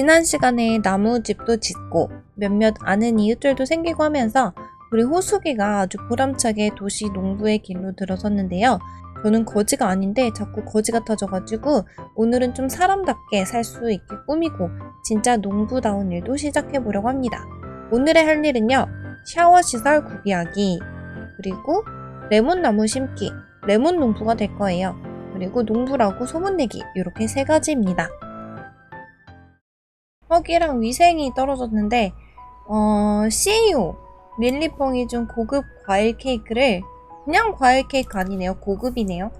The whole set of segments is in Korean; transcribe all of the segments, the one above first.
지난 시간에 나무집도 짓고 몇몇 아는 이웃들도 생기고 하면서 우리 호수기가 아주 보람차게 도시 농부의 길로 들어섰는데요. 저는 거지가 아닌데 자꾸 거지 같아져가지고 오늘은 좀 사람답게 살 수 있게 꾸미고 진짜 농부다운 일도 시작해보려고 합니다. 오늘의 할 일은요. 샤워 시설 구비하기 그리고 레몬나무 심기 레몬 농부가 될 거예요. 그리고 농부라고 소문내기 이렇게 세 가지입니다. 허기랑 위생이 떨어졌는데 어, CEO 릴리뽕이 준 고급 과일 케이크를 그냥 과일 케이크 아니네요. 고급이네요.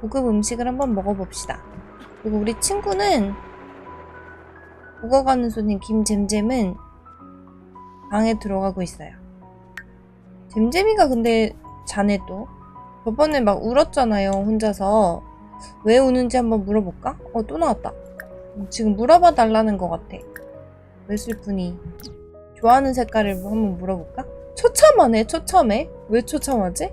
고급 음식을 한번 먹어봅시다. 그리고 우리 친구는 묵어가는 손님 김잼잼은 방에 들어가고 있어요. 잼잼이가 근데 자네 또 저번에 막 울었잖아요 혼자서 왜 우는지 한번 물어볼까? 어 또 나왔다. 지금 물어봐 달라는 것 같아. 왜 슬프니? 좋아하는 색깔을 한번 물어볼까? 처참하네, 처참해. 왜 처참하지?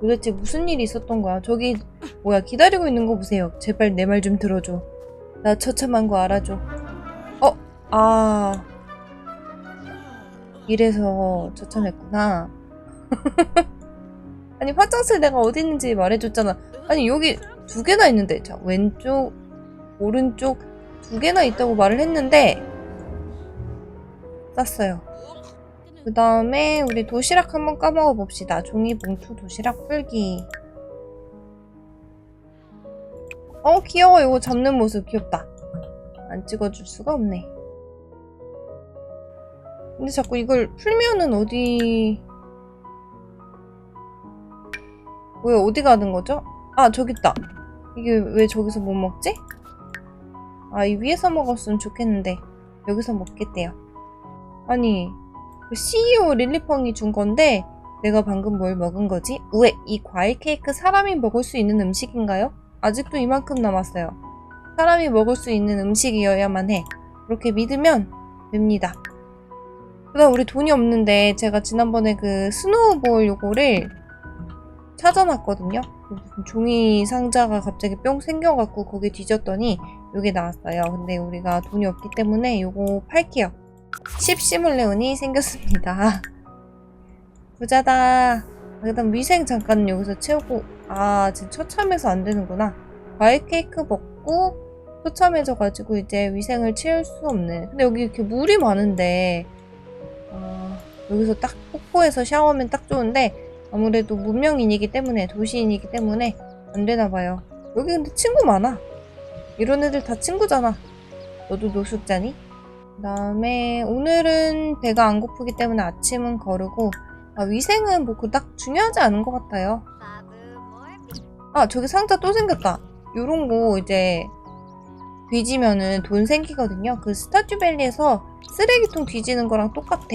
도대체 무슨 일이 있었던 거야? 저기, 뭐야, 기다리고 있는 거 보세요. 제발 내 말 좀 들어줘. 나 처참한 거 알아줘. 어, 아. 이래서 처참했구나. 아니, 화장실 내가 어디 있는지 말해줬잖아. 아니, 여기 두 개나 있는데. 자, 왼쪽, 오른쪽 두 개나 있다고 말을 했는데, 쌌어요. 그 다음에 우리 도시락 한번 까먹어 봅시다. 종이봉투 도시락 풀기. 어 귀여워 이거 잡는 모습 귀엽다. 안 찍어줄 수가 없네. 근데 자꾸 이걸 풀면은 어디 뭐야 어디 가는 거죠? 아 저기 있다. 이게 왜 저기서 못 먹지? 아 이 위에서 먹었으면 좋겠는데 여기서 먹겠대요. 아니 그 CEO 릴리펑이 준 건데 내가 방금 뭘 먹은 거지? 우에 이 과일 케이크 사람이 먹을 수 있는 음식인가요? 아직도 이만큼 남았어요. 사람이 먹을 수 있는 음식이어야만 해. 그렇게 믿으면 됩니다. 그다음 우리 돈이 없는데 제가 지난번에 그 스노우볼 요거를 찾아놨거든요. 무슨 종이 상자가 갑자기 뿅 생겨갖고 거기 뒤졌더니 요게 나왔어요. 근데 우리가 돈이 없기 때문에 요거 팔게요. 십시물레온이 생겼습니다. 부자다. 그 다음 위생 잠깐 여기서 채우고 아 지금 처참해서 안 되는구나. 과일 케이크 먹고 처참해져가지고 이제 위생을 채울 수 없는. 근데 여기 이렇게 물이 많은데 어, 여기서 딱 폭포에서 샤워하면 딱 좋은데 아무래도 문명인이기 때문에 도시인이기 때문에 안 되나 봐요. 여기 근데 친구 많아. 이런 애들 다 친구잖아. 너도 노숙자니? 그 다음에 오늘은 배가 안 고프기 때문에 아침은 거르고 아, 위생은 뭐 그닥 중요하지 않은 것 같아요. 아 저기 상자 또 생겼다. 요런 거 이제 뒤지면은 돈 생기거든요. 그 스타튜밸리에서 쓰레기통 뒤지는 거랑 똑같아.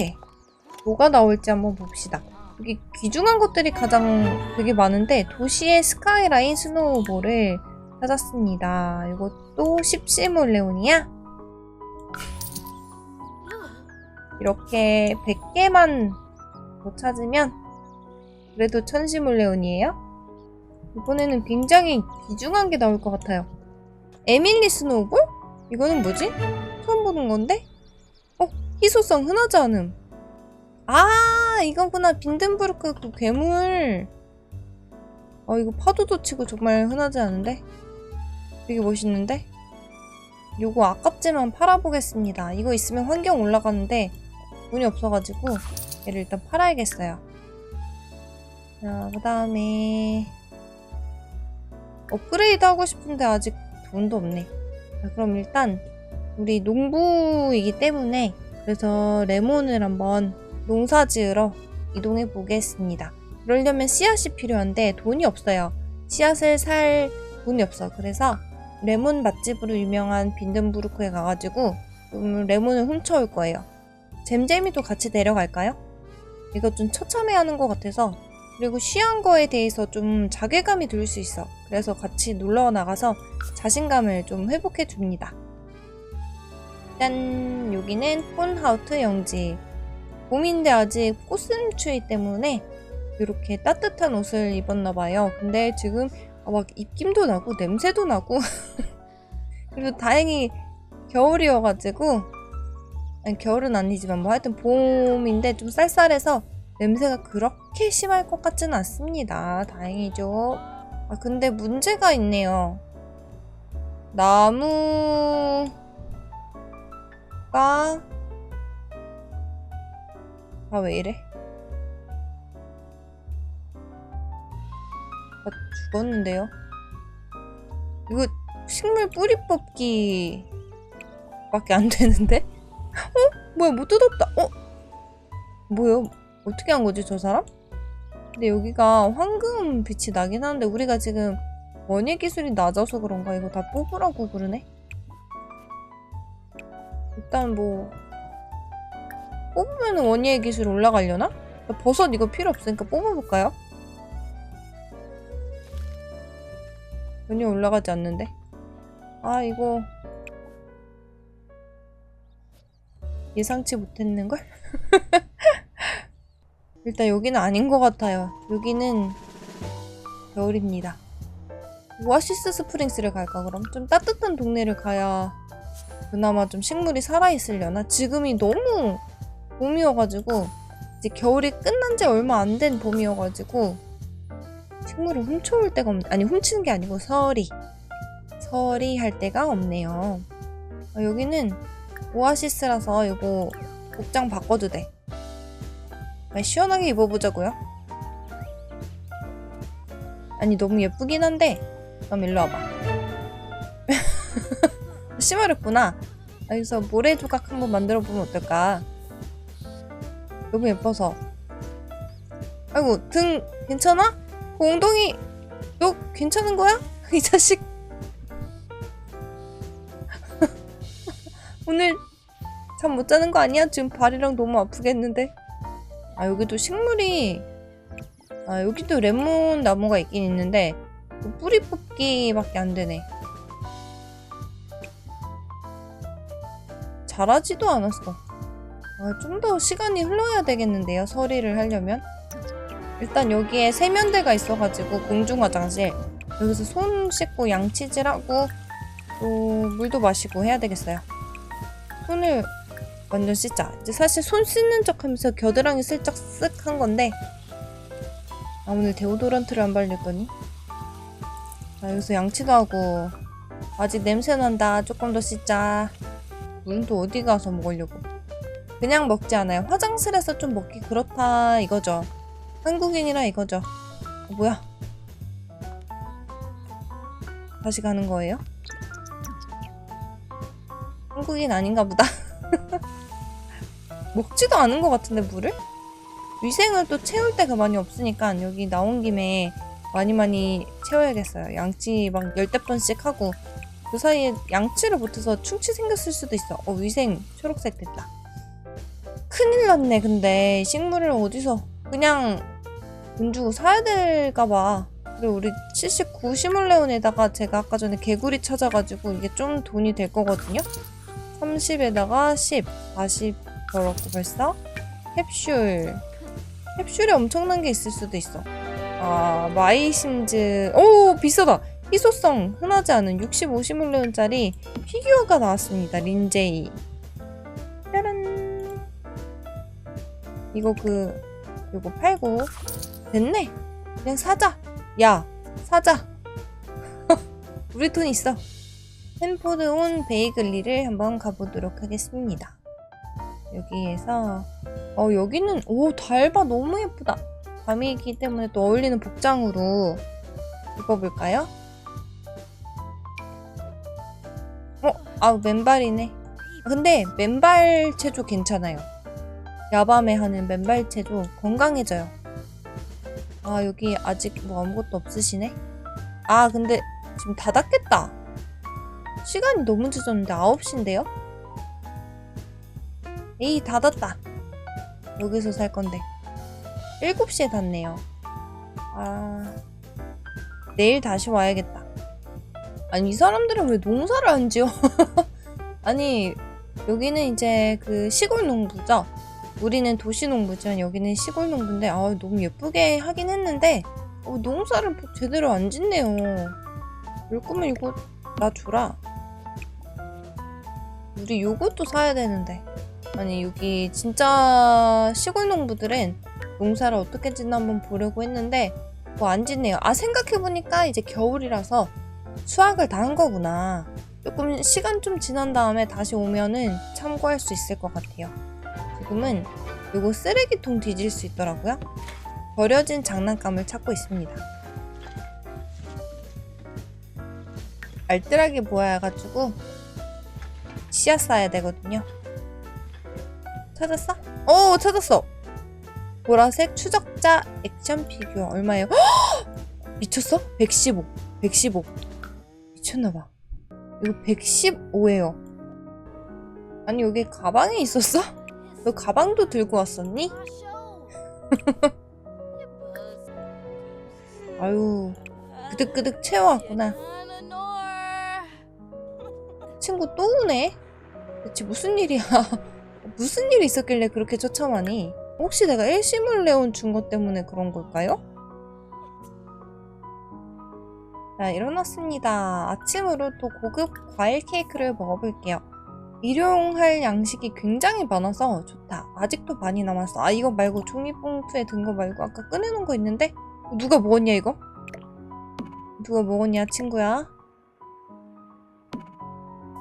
뭐가 나올지 한번 봅시다. 여기 귀중한 것들이 가장 되게 많은데 도시의 스카이라인 스노우볼을 찾았습니다. 이것도 십시몰 레온이야? 이렇게 100개만 못 찾으면 그래도 천시몰 레온이에요? 이번에는 굉장히 귀중한 게 나올 것 같아요. 에밀리 스노우볼? 이거는 뭐지? 처음 보는 건데? 어? 희소성 흔하지 않음. 아, 이거구나. 빈든부르크 그 괴물. 어, 이거 파도도 치고 정말 흔하지 않은데? 되게 멋있는데? 요거 아깝지만 팔아보겠습니다. 이거 있으면 환경 올라가는데 돈이 없어가지고 얘를 일단 팔아야겠어요. 자, 그 다음에 업그레이드 하고 싶은데 아직 돈도 없네. 자, 그럼 일단 우리 농부이기 때문에 그래서 레몬을 한번 농사 지으러 이동해 보겠습니다. 그러려면 씨앗이 필요한데 돈이 없어요. 씨앗을 살 돈이 없어. 그래서 레몬 맛집으로 유명한 빈든부르크에 가가지고 음, 레몬을 훔쳐올 거예요. 잼잼이도 같이 내려갈까요? 이거 좀 처참해 하는 것 같아서 그리고 쉬한 거에 대해서 좀 자괴감이 들 수 있어. 그래서 같이 놀러 나가서 자신감을 좀 회복해 줍니다. 짠! 여기는 폰하우트 영지. 봄인데 아직 꽃샘추위 때문에 이렇게 따뜻한 옷을 입었나 봐요. 근데 지금 아, 막 입김도 나고 냄새도 나고 그래도 다행히 겨울이어가지고 아니 겨울은 아니지만 뭐 하여튼 봄인데 좀 쌀쌀해서 냄새가 그렇게 심할 것 같지는 않습니다. 다행이죠. 아 근데 문제가 있네요. 나무가 아 왜 이래? 아 죽었는데요. 이거 식물 뿌리 뽑기 밖에 안 되는데? 어? 뭐야 못 뜯었다. 어? 뭐야? 어떻게 한 거지 저 사람? 근데 여기가 황금 빛이 나긴 하는데 우리가 지금 원예 기술이 낮아서 그런가 이거 다 뽑으라고 그러네. 일단 뭐 뽑으면 원예 기술 올라가려나? 버섯 이거 필요 없으니까 뽑아볼까요? 전혀 올라가지 않는데. 아 이거 예상치 못했는걸? 일단 여기는 아닌 것 같아요. 여기는 겨울입니다. 오아시스 스프링스를 갈까 그럼? 좀 따뜻한 동네를 가야 그나마 좀 식물이 살아있으려나? 지금이 너무 봄이어가지고 이제 겨울이 끝난 지 얼마 안 된 봄이어가지고 식물을 훔쳐올 데가 없... 아니 훔치는 게 아니고 서리 서리 할 데가 없네요. 아, 여기는 오아시스라서 이거 복장 바꿔도 돼. 아, 시원하게 입어보자고요. 아니 너무 예쁘긴 한데 그럼 일로 와봐. 심어렸구나. 아, 여기서 모래 조각 한번 만들어 보면 어떨까? 너무 예뻐서. 아이고 등 괜찮아? 그 엉덩이 너 괜찮은 거야? 이 자식. 오늘 잠 못 자는 거 아니야? 지금 발이랑 너무 아프겠는데. 아 여기도 식물이 아 여기도 레몬 나무가 있긴 있는데 그 뿌리 뽑기밖에 안 되네. 자라지도 않았어. 아, 좀 더 시간이 흘러야 되겠는데요. 서리를 하려면. 일단 여기에 세면대가 있어가지고 공중 화장실 여기서 손 씻고 양치질하고 또 물도 마시고 해야 되겠어요. 손을 완전 씻자. 이제 사실 손 씻는 척 하면서 겨드랑이 슬쩍 쓱 한 건데 아 오늘 데오도란트를 안 발렸더니 아 여기서 양치도 하고 아직 냄새 난다. 조금 더 씻자. 또 어디 가서 먹으려고? 그냥 먹지 않아요. 화장실에서 좀 먹기 그렇다 이거죠. 한국인이라 이거죠. 어, 뭐야? 다시 가는 거예요? 한국인 아닌가 보다. 먹지도 않은 것 같은데 물을? 위생을 또 채울 데가 많이 없으니까 여기 나온 김에 많이 많이 채워야겠어요. 양치 막 열대 번씩 하고 그 사이에 양치를 못해서 충치 생겼을 수도 있어. 어 위생 초록색 됐다. 큰일 났네. 근데 식물을 어디서 그냥 돈 주고 사야 될까봐. 그리고 우리 79 시몰레온에다가 제가 아까 전에 개구리 찾아가지고 이게 좀 돈이 될 거거든요. 30에다가 10, 40 벌었고 벌써 캡슐 캡슐에 엄청난 게 있을 수도 있어 아 마이심즈 오 비싸다 희소성 흔하지 않은 65시몰레온짜리 피규어가 나왔습니다 린제이 이거 그 요거 팔고 됐네 그냥 사자 야 사자 우리 돈 있어 햄포드 온 베이글리를 한번 가보도록 하겠습니다. 여기에서 어 여기는 오 달바 너무 예쁘다. 밤이기 때문에 또 어울리는 복장으로 입어볼까요? 어? 아 맨발이네. 근데 맨발 체조 괜찮아요. 야밤에 하는 맨발 체조 건강해져요. 아 여기 아직 뭐 아무것도 없으시네? 아 근데 지금 닫았겠다. 시간이 너무 늦었는데 9시인데요? 에이 닫았다 여기서 살 건데 7시에 닫네요 아 내일 다시 와야겠다 아니 이 사람들은 왜 농사를 안 지어 아니 여기는 이제 그 시골 농부죠 우리는 도시 농부지만 여기는 시골 농부인데 아 너무 예쁘게 하긴 했는데 어, 농사를 제대로 안 짓네요 올 거면 이거 나 주라 우리 요것도 사야 되는데. 아니 여기 진짜 시골 농부들은 농사를 어떻게 짓나 한번 보려고 했는데 뭐 안 짓네요. 아 생각해보니까 이제 겨울이라서 수확을 다 한 거구나. 조금 시간 좀 지난 다음에 다시 오면은 참고할 수 있을 것 같아요. 지금은 요거 쓰레기통 뒤질 수 있더라고요. 버려진 장난감을 찾고 있습니다. 알뜰하게 모아야 가지고 씨앗 쌓아야 되거든요. 찾았어? 오 찾았어. 보라색 추적자 액션 피규어 얼마예요? 헉! 미쳤어? 115. 115. 미쳤나봐. 이거 115예요. 아니 여기 가방에 있었어? 너 가방도 들고 왔었니? 아유 그득그득 채워왔구나. 친구 또 오네? 대체 무슨 일이야? 무슨 일이 있었길래 그렇게 처참하니? 혹시 내가 일시몰레온 준 것 때문에 그런 걸까요? 자, 일어났습니다. 아침으로 또 고급 과일 케이크를 먹어볼게요. 일용할 양식이 굉장히 많아서 좋다. 아직도 많이 남았어. 아, 이거 말고 종이봉투에 든 거 말고 아까 꺼내놓은 거 있는데? 누가 먹었냐, 이거? 누가 먹었냐, 친구야?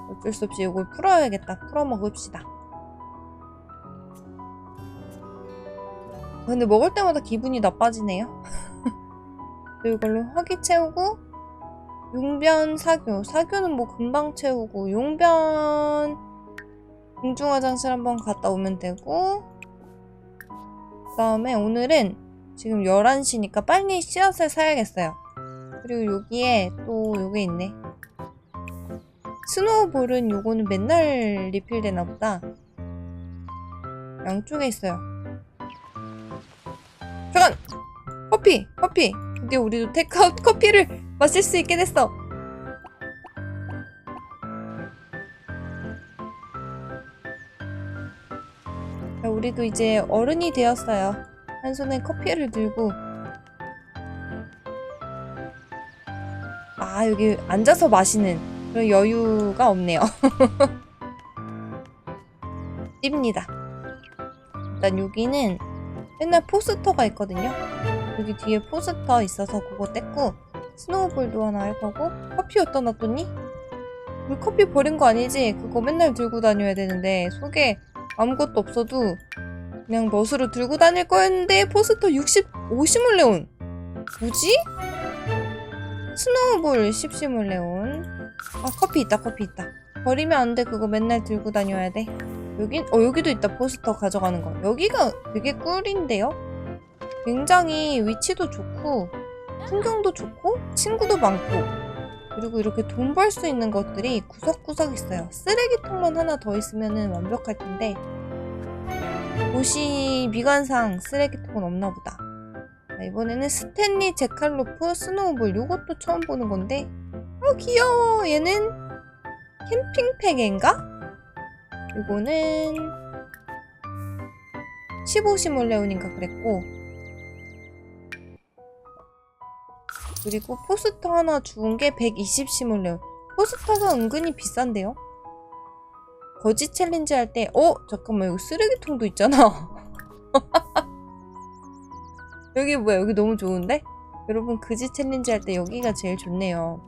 어쩔 수 없이 이걸 풀어야겠다. 풀어 먹읍시다. 근데 먹을 때마다 기분이 나빠지네요. 또 이걸로 허기 채우고 용변 사교. 사교는 뭐 금방 채우고 용변 공중 화장실 한번 갔다 오면 되고 그 다음에 오늘은 지금 11시니까 빨리 씨앗을 사야겠어요. 그리고 여기에 또 요게 있네. 스노우볼은 요거는 맨날 리필되나 보다. 양쪽에 있어요. 잠깐! 커피! 커피! 드디어 우리도 테이크아웃 커피를 마실 수 있게 됐어! 우리도 이제 어른이 되었어요. 한 손에 커피를 들고 아 여기 앉아서 마시는 그런 여유가 없네요. 찝니다. 일단 여기는 맨날 포스터가 있거든요. 여기 뒤에 포스터 있어서 그거 뗐고 스노우볼도 하나 할 거고 커피 어디다 놨더니? 우리 커피 버린 거 아니지? 그거 맨날 들고 다녀야 되는데 속에 아무것도 없어도 그냥 멋으로 들고 다닐 거였는데 포스터 60, 50몰레온. 뭐지? 스노우볼 10시몰레온. 아 커피 있다 커피 있다. 버리면 안 돼. 그거 맨날 들고 다녀야 돼. 여기 어 여기도 있다. 포스터 가져가는 거. 여기가 되게 꿀인데요? 굉장히 위치도 좋고 풍경도 좋고 친구도 많고 그리고 이렇게 돈 벌 수 있는 것들이 구석구석 있어요. 쓰레기통만 하나 더 있으면 완벽할 텐데 도시 미관상 쓰레기통은 없나 보다. 자, 이번에는 스탠리 제칼로프 스노우볼 요것도 처음 보는 건데 어 귀여워. 얘는 캠핑팩 인가? 이거는 15시몰레온인가 그랬고 그리고 포스터 하나 주운 게 120시몰레온. 포스터가 은근히 비싼데요? 거지 챌린지 할 때 어? 잠깐만 여기 쓰레기통도 있잖아. 여기 뭐야? 여기 너무 좋은데? 여러분 그지 챌린지 할 때 여기가 제일 좋네요.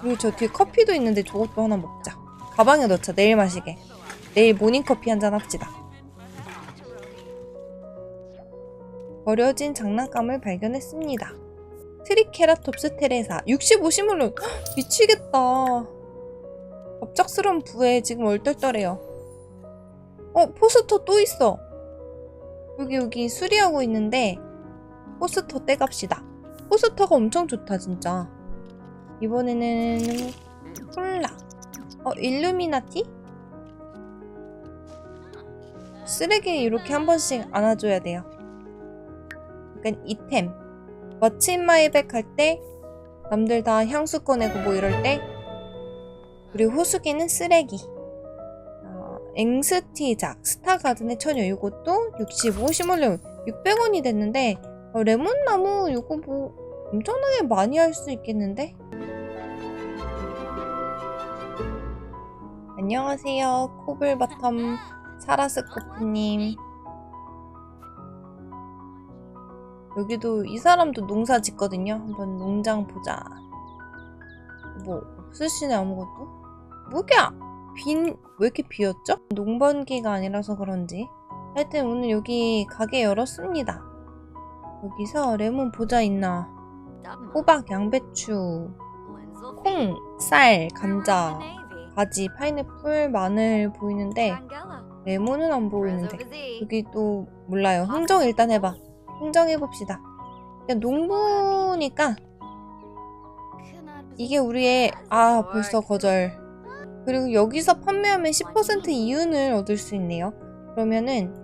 그리고 저 뒤에 커피도 있는데 저것도 하나 먹자. 가방에 넣자 내일 마시게. 내일 모닝커피 한 잔 합시다. 버려진 장난감을 발견했습니다 트리케라톱스 테레사. 65시물로. 미치겠다. 갑작스러운 부에 지금 얼떨떨해요. 어 포스터 또 있어. 여기 여기 수리하고 있는데 포스터 떼갑시다. 포스터가 엄청 좋다 진짜. 이번에는 콜라. 어 일루미나티? 쓰레기 이렇게 한 번씩 안아줘야 돼요. 약간 이템 워치 인 마이 백 할 때 남들 다 향수 꺼내고 뭐 이럴 때 그리고 호수기는 쓰레기 어, 앵스티작 스타가든의 처녀 이것도 65 시몰레온 600원이 됐는데 어, 레몬나무 이거 뭐 엄청나게 많이 할 수 있겠는데? 안녕하세요. 코블버텀 사라스코프님. 여기도 이 사람도 농사 짓거든요. 한번 농장 보자. 뭐 없으시네 아무것도? 뭐야? 빈, 왜 이렇게 비었죠? 농번기가 아니라서 그런지. 하여튼 오늘 여기 가게 열었습니다. 여기서 레몬 보자 있나? 호박, 양배추, 콩, 쌀, 감자, 가지, 파인애플, 마늘 보이는데 레몬은 안 보이는데 여기 또 몰라요. 흥정 일단 해봐. 흥정해봅시다. 농부니까 이게 우리의 아 벌써 거절. 그리고 여기서 판매하면 10% 이윤을 얻을 수 있네요. 그러면은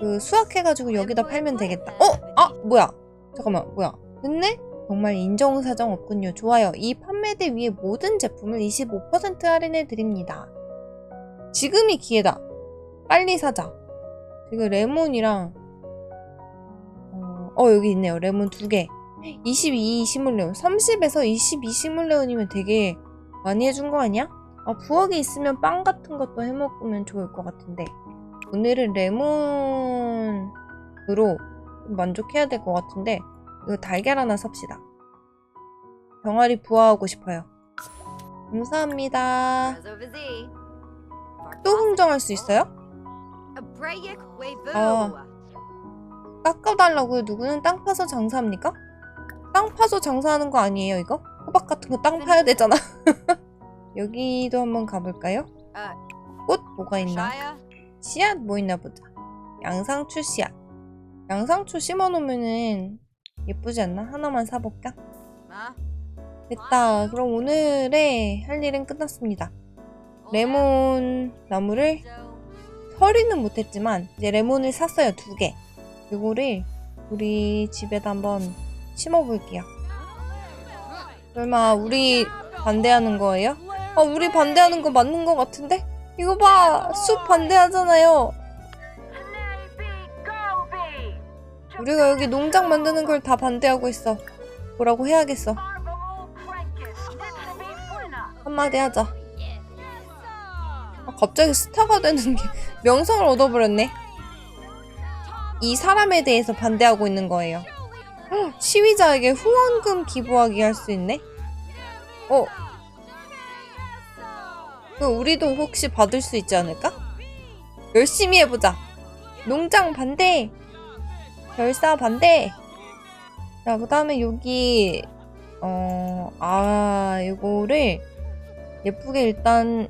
그 수확해가지고 여기다 팔면 되겠다. 어? 아 뭐야? 잠깐만 뭐야? 됐네? 정말 인정사정 없군요. 좋아요. 이 판매대 위에 모든 제품을 25% 할인해 드립니다. 지금이 기회다. 빨리 사자. 지금 레몬이랑 어, 어 여기 있네요. 레몬 두개. 22 시뮬레온. 30에서 22 시뮬레온이면 되게 많이 해준 거 아니야? 아 부엌에 있으면 빵 같은 것도 해먹으면 좋을 것 같은데. 오늘은 레몬으로 좀 만족해야 될 것 같은데 이거 달걀 하나 삽시다. 병아리 부화하고 싶어요. 감사합니다. 또 흥정할 수 있어요? 아. 깎아달라고요 누구는 땅 파서 장사합니까? 땅 파서 장사하는 거 아니에요 이거? 호박 같은 거 땅 파야 되잖아 여기도 한번 가볼까요? 꽃 뭐가 있나? 씨앗 뭐 있나 보자 양상추 씨앗 양상추 심어놓으면은 예쁘지 않나? 하나만 사볼까? 됐다 그럼 오늘의 할 일은 끝났습니다 레몬 나무를 서리는 못했지만 이제 레몬을 샀어요 두개 이거를 우리 집에다 한번 심어볼게요 설마 우리 반대하는 거예요? 아 우리 반대하는 거 맞는 거 같은데? 이거 봐! 숲 반대하잖아요 우리가 여기 농장 만드는 걸 다 반대하고 있어 뭐라고 해야겠어 한마디 하자 아, 갑자기 스타가 되는 게 명성을 얻어버렸네 이 사람에 대해서 반대하고 있는 거예요 헉, 시위자에게 후원금 기부하기 할 수 있네? 어? 그 우리도 혹시 받을 수 있지 않을까? 열심히 해보자. 농장 반대. 결사 반대. 자, 그 다음에 여기 어, 아, 이거를 예쁘게 일단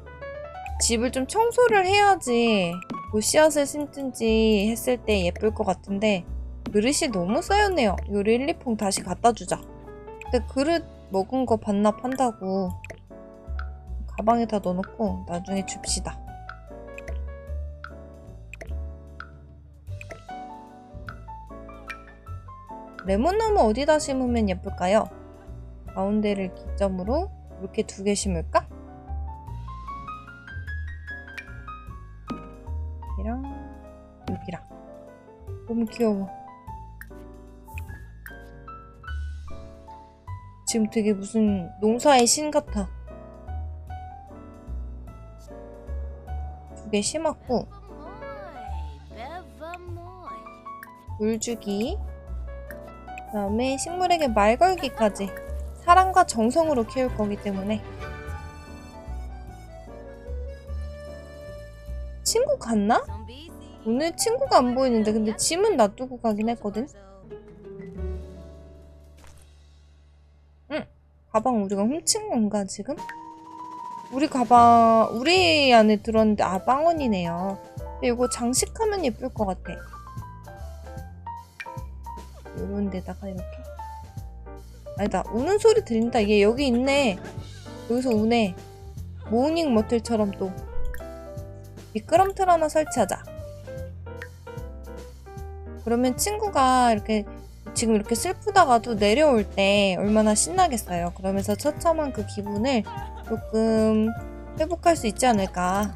집을 좀 청소를 해야지 뭐 씨앗을 심든지 했을 때 예쁠 것 같은데 그릇이 너무 쌓였네요. 이거 릴리퐁 다시 갖다 주자. 근데 그릇 먹은 거 반납한다고 가방에 다 넣어놓고 나중에 줍시다. 레몬나무 어디다 심으면 예쁠까요? 가운데를 기점으로 이렇게 두 개 심을까? 귀여워. 지금 되게 무슨 농사의 신 같아. 두 개 심었고 물 주기 그 다음에 식물에게 말 걸기까지 사랑과 정성으로 키울 거기 때문에 친구 갔나? 오늘 친구가 안 보이는데 근데 짐은 놔두고 가긴 했거든. 가방 우리가 훔친 건가 지금? 우리 가방 우리 안에 들었는데 아 빵원이네요. 근데 이거 장식하면 예쁠 것 같아. 이런 데다가 이렇게. 아니다 우는 소리 들린다. 얘 여기 있네. 여기서 우네. 모닝 머틀처럼 또 미끄럼틀 하나 설치하자. 그러면 친구가 이렇게 지금 이렇게 슬프다가도 내려올 때 얼마나 신나겠어요. 그러면서 처참한 그 기분을 조금 회복할 수 있지 않을까.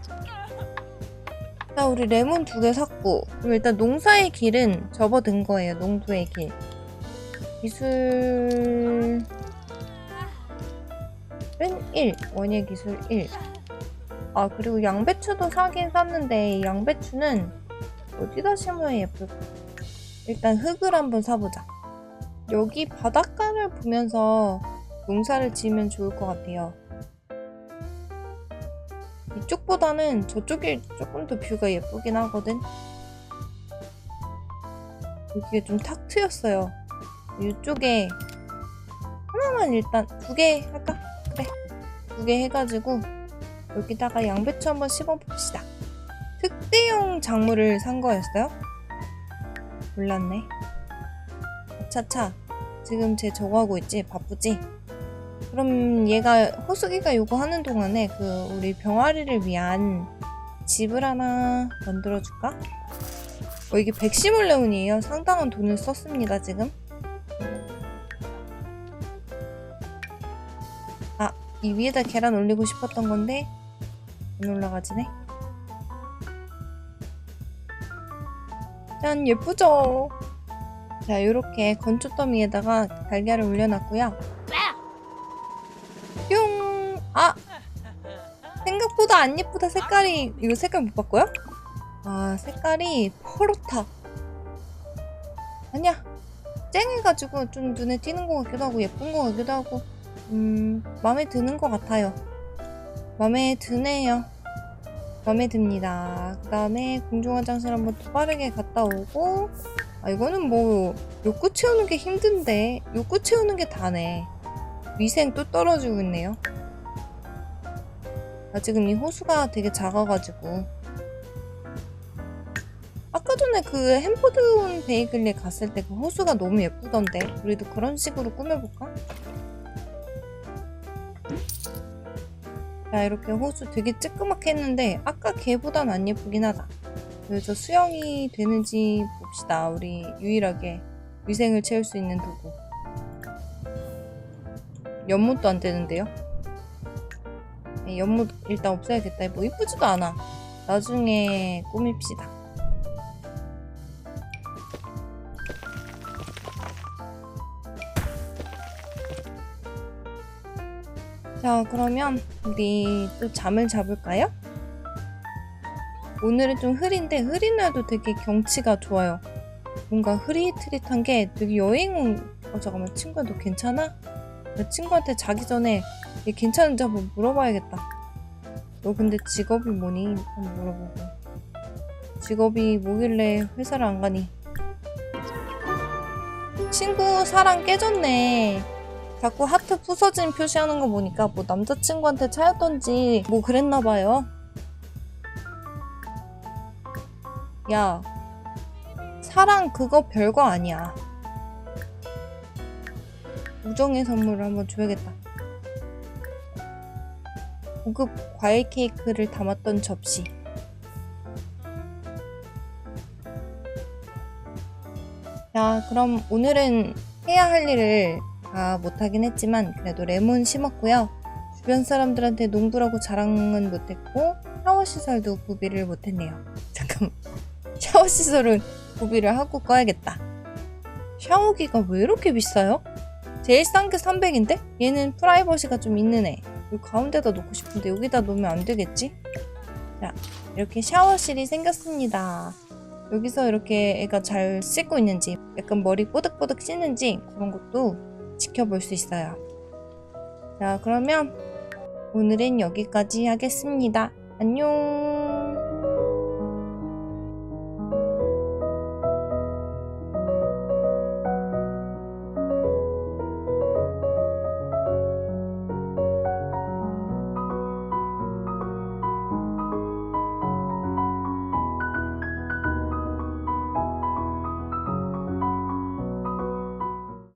자, 우리 레몬 두 개 샀고, 그럼 일단 농사의 길은 접어든 거예요. 농부의 길. 기술 1, 원예 기술 1. 아, 그리고 양배추도 사긴 샀는데, 이 양배추는 어디다 심어야 예쁠까? 일단 흙을 한번 사보자. 여기 바닷가를 보면서 농사를 지으면 좋을 것 같아요. 이쪽보다는 저쪽이 조금 더 뷰가 예쁘긴 하거든. 여기가 좀 탁 트였어요. 이쪽에 하나만 일단 두 개 할까? 그래. 두 개 해가지고 여기다가 양배추 한번 씹어봅시다. 특대용 작물을 산 거였어요? 몰랐네. 차차. 지금 쟤 저거 하고 있지? 바쁘지? 그럼 얘가 호수기가 요거 하는 동안에 그 우리 병아리를 위한 집을 하나 만들어줄까? 어, 이게 백시몰레온이에요. 상당한 돈을 썼습니다, 지금. 아, 이 위에다 계란 올리고 싶었던 건데, 안 올라가지네. 짠, 예쁘죠? 자, 요렇게 건초 더미에다가 달걀을 올려놨고요. 뿅! 아! 생각보다 안 예쁘다, 색깔이. 이거 색깔 못 바꿔요? 아, 색깔이 퍼렇다. 아니야. 쨍해가지고 좀 눈에 띄는 것 같기도 하고, 예쁜 것 같기도 하고, 음, 마음에 드는 것 같아요. 마음에 드네요. 마음에 듭니다. 그 다음에 공중 화장실 한번 또 빠르게 갔다 오고, 아, 이거는 뭐, 욕구 채우는 게 힘든데, 욕구 채우는 게 다네. 위생 또 떨어지고 있네요. 아, 지금 이 호수가 되게 작아가지고. 아까 전에 그 햄포드온 베이글리 갔을 때 그 호수가 너무 예쁘던데. 우리도 그런 식으로 꾸며볼까? 자, 이렇게 호수 되게 쬐끄맣게 했는데, 아까 걔보단 안 예쁘긴 하다. 그래서 수영이 되는지 봅시다. 우리 유일하게 위생을 채울 수 있는 도구. 연못도 안 되는데요? 네, 연못 일단 없애야겠다. 뭐 이쁘지도 않아. 나중에 꾸밉시다. 자, 그러면 우리 또 잠을 잡을까요? 오늘은 좀 흐린데 흐린 날도 되게 경치가 좋아요. 뭔가 흐릿흐릿한 게 되게 여행 온... 어 잠깐만 친구야 너 괜찮아? 나 친구한테 자기 전에 얘 괜찮은지 한번 물어봐야겠다. 너 근데 직업이 뭐니? 한번 물어보고. 직업이 뭐길래 회사를 안 가니? 친구 사랑 깨졌네. 자꾸 하트 부서진 표시하는 거 보니까 뭐 남자친구한테 차였던지 뭐 그랬나 봐요. 야, 사랑 그거 별거 아니야. 우정의 선물을 한번 줘야겠다. 고급 과일 케이크를 담았던 접시. 자, 그럼 오늘은 해야 할 일을 다 못하긴 했지만 그래도 레몬 심었고요. 주변 사람들한테 농부라고 자랑은 못했고 샤워 시설도 구비를 못했네요. 잠깐 샤워 시설은 구비를 하고 꺼야겠다. 샤워기가 왜 이렇게 비싸요? 제일 싼 게 300인데? 얘는 프라이버시가 좀 있는 애. 여기 가운데다 놓고 싶은데 여기다 놓으면 안 되겠지? 자, 이렇게 샤워실이 생겼습니다. 여기서 이렇게 애가 잘 씻고 있는지, 약간 머리 뽀득뽀득 씻는지 그런 것도 지켜볼 수 있어요. 자, 그러면 오늘은 여기까지 하겠습니다. 안녕!